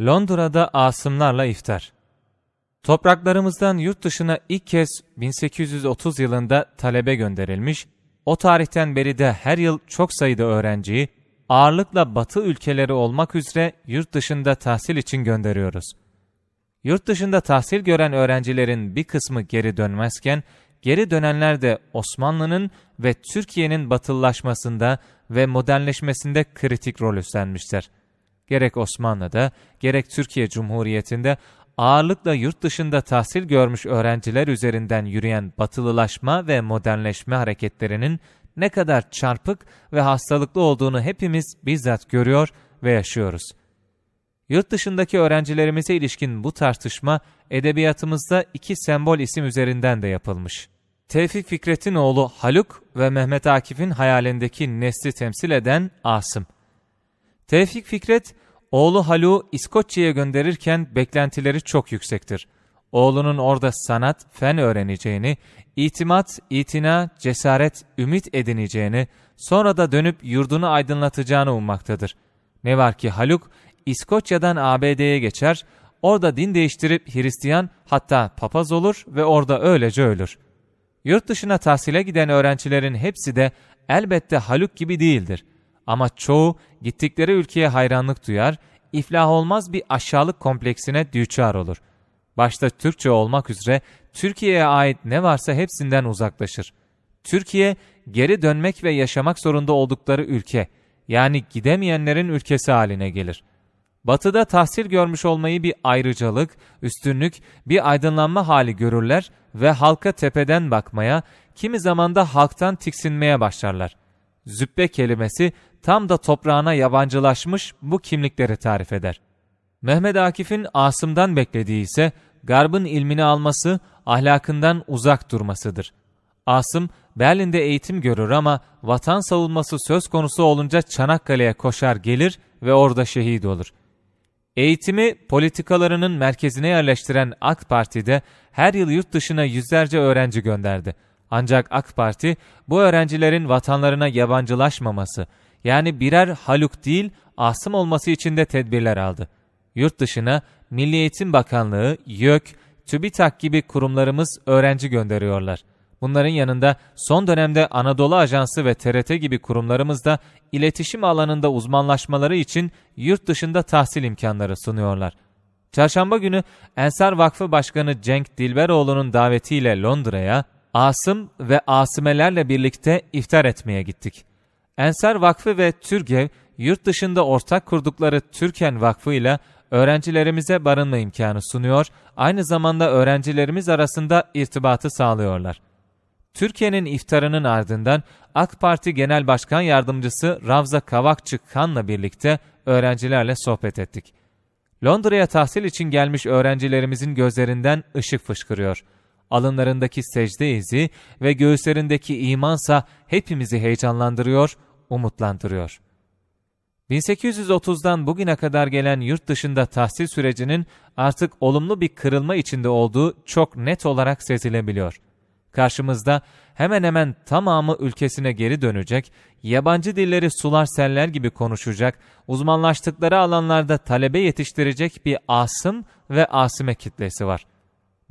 Londra'da asımlarla iftar. Topraklarımızdan yurt dışına ilk kez 1830 yılında talebe gönderilmiş, o tarihten beri de her yıl çok sayıda öğrenciyi, ağırlıkla batı ülkeleri olmak üzere yurt dışında tahsil için gönderiyoruz. Yurt dışında tahsil gören öğrencilerin bir kısmı geri dönmezken, geri dönenler de Osmanlı'nın ve Türkiye'nin batılılaşmasında ve modernleşmesinde kritik rol üstlenmiştir. Gerek Osmanlı'da, gerek Türkiye Cumhuriyeti'nde ağırlıkla yurt dışında tahsil görmüş öğrenciler üzerinden yürüyen batılılaşma ve modernleşme hareketlerinin ne kadar çarpık ve hastalıklı olduğunu hepimiz bizzat görüyor ve yaşıyoruz. Yurt dışındaki öğrencilerimize ilişkin bu tartışma edebiyatımızda iki sembol isim üzerinden de yapılmış. Tevfik Fikret'in oğlu Haluk ve Mehmet Akif'in hayalindeki nesli temsil eden Asım. Tevfik Fikret, oğlu Haluk'u İskoçya'ya gönderirken beklentileri çok yüksektir. Oğlunun orada sanat, fen öğreneceğini, itimat, itina, cesaret, ümit edineceğini, sonra da dönüp yurdunu aydınlatacağını ummaktadır. Ne var ki Haluk, İskoçya'dan ABD'ye geçer, orada din değiştirip Hristiyan hatta papaz olur ve orada öylece ölür. Yurt dışına tahsile giden öğrencilerin hepsi de elbette Haluk gibi değildir. Ama çoğu gittikleri ülkeye hayranlık duyar, iflah olmaz bir aşağılık kompleksine düçar olur. Başta Türkçe olmak üzere Türkiye'ye ait ne varsa hepsinden uzaklaşır. Türkiye, geri dönmek ve yaşamak zorunda oldukları ülke, yani gidemeyenlerin ülkesi haline gelir. Batı'da tahsil görmüş olmayı bir ayrıcalık, üstünlük, bir aydınlanma hali görürler ve halka tepeden bakmaya, kimi zamanda halktan tiksinmeye başlarlar. Züppe kelimesi tam da toprağına yabancılaşmış bu kimlikleri tarif eder. Mehmet Akif'in Asım'dan beklediği ise Garb'ın ilmini alması, ahlakından uzak durmasıdır. Asım, Berlin'de eğitim görür ama vatan savunması söz konusu olunca Çanakkale'ye koşar gelir ve orada şehit olur. Eğitimi politikalarının merkezine yerleştiren AK Parti'de her yıl yurt dışına yüzlerce öğrenci gönderdi. Ancak AK Parti bu öğrencilerin vatanlarına yabancılaşmaması, yani birer Haluk değil Asım olması için de tedbirler aldı. Yurt dışına Milli Eğitim Bakanlığı, YÖK, TÜBİTAK gibi kurumlarımız öğrenci gönderiyorlar. Bunların yanında son dönemde Anadolu Ajansı ve TRT gibi kurumlarımız da iletişim alanında uzmanlaşmaları için yurt dışında tahsil imkanları sunuyorlar. Çarşamba günü Ensar Vakfı Başkanı Cenk Dilberoğlu'nun davetiyle Londra'ya Asım ve Asimelerle birlikte iftar etmeye gittik. Ensar Vakfı ve Türgev yurt dışında ortak kurdukları Türken Vakfı ile öğrencilerimize barınma imkanı sunuyor, aynı zamanda öğrencilerimiz arasında irtibatı sağlıyorlar. Türkiye'nin iftarının ardından AK Parti Genel Başkan Yardımcısı Ravza Kavakçı Kan'la birlikte öğrencilerle sohbet ettik. Londra'ya tahsil için gelmiş öğrencilerimizin gözlerinden ışık fışkırıyor. Alınlarındaki secde izi ve göğüslerindeki imansa hepimizi heyecanlandırıyor, umutlandırıyor. 1830'dan bugüne kadar gelen yurt dışında tahsil sürecinin artık olumlu bir kırılma içinde olduğu çok net olarak sezilebiliyor. Karşımızda hemen hemen tamamı ülkesine geri dönecek, yabancı dilleri sular seller gibi konuşacak, uzmanlaştıkları alanlarda talebe yetiştirecek bir asım ve asime kitlesi var.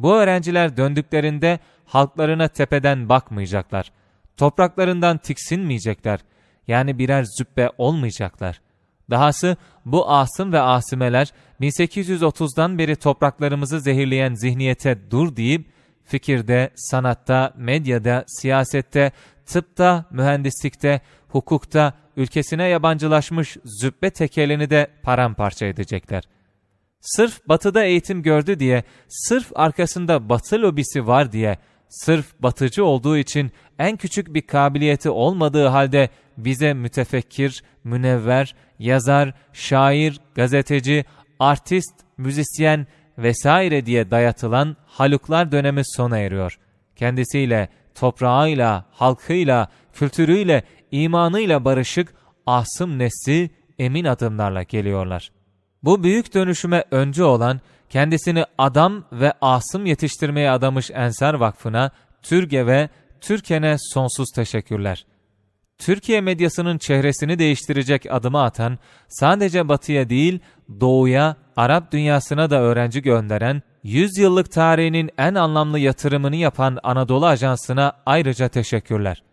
Bu öğrenciler döndüklerinde halklarına tepeden bakmayacaklar. Topraklarından tiksinmeyecekler. Yani birer züppe olmayacaklar. Dahası bu asım ve asimeler 1830'dan beri topraklarımızı zehirleyen zihniyete dur deyip fikirde, sanatta, medyada, siyasette, tıpta, mühendislikte, hukukta ülkesine yabancılaşmış züppe tekelini de paramparça edecekler. Sırf batıda eğitim gördü diye, sırf arkasında batı lobisi var diye, sırf batıcı olduğu için en küçük bir kabiliyeti olmadığı halde bize mütefekkir, münevver, yazar, şair, gazeteci, artist, müzisyen vesaire diye dayatılan Haluklar dönemi sona eriyor. Kendisiyle, toprağıyla, halkıyla, kültürüyle, imanıyla barışık Asım nesli emin adımlarla geliyorlar. Bu büyük dönüşüme öncü olan, kendisini adam ve asım yetiştirmeye adamış Ensar Vakfı'na, Türge ve Türken'e sonsuz teşekkürler. Türkiye medyasının çehresini değiştirecek adımı atan, sadece batıya değil, doğuya, Arap dünyasına da öğrenci gönderen, 100 yıllık tarihinin en anlamlı yatırımını yapan Anadolu Ajansı'na ayrıca teşekkürler.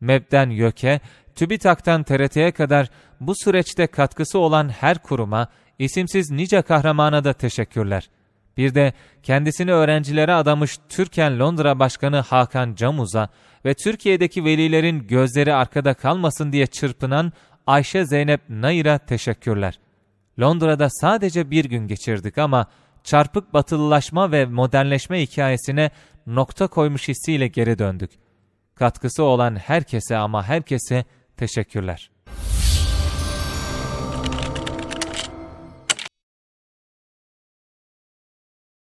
MEB'den YÖK'e, TÜBİTAK'tan TRT'ye kadar bu süreçte katkısı olan her kuruma, isimsiz nice kahramana da teşekkürler. Bir de kendisini öğrencilere adamış Türken Londra Başkanı Hakan Camuz'a ve Türkiye'deki velilerin gözleri arkada kalmasın diye çırpınan Ayşe Zeynep Nayır'a teşekkürler. Londra'da sadece bir gün geçirdik ama çarpık batılılaşma ve modernleşme hikayesine nokta koymuş hissiyle geri döndük. Katkısı olan herkese ama herkese teşekkürler.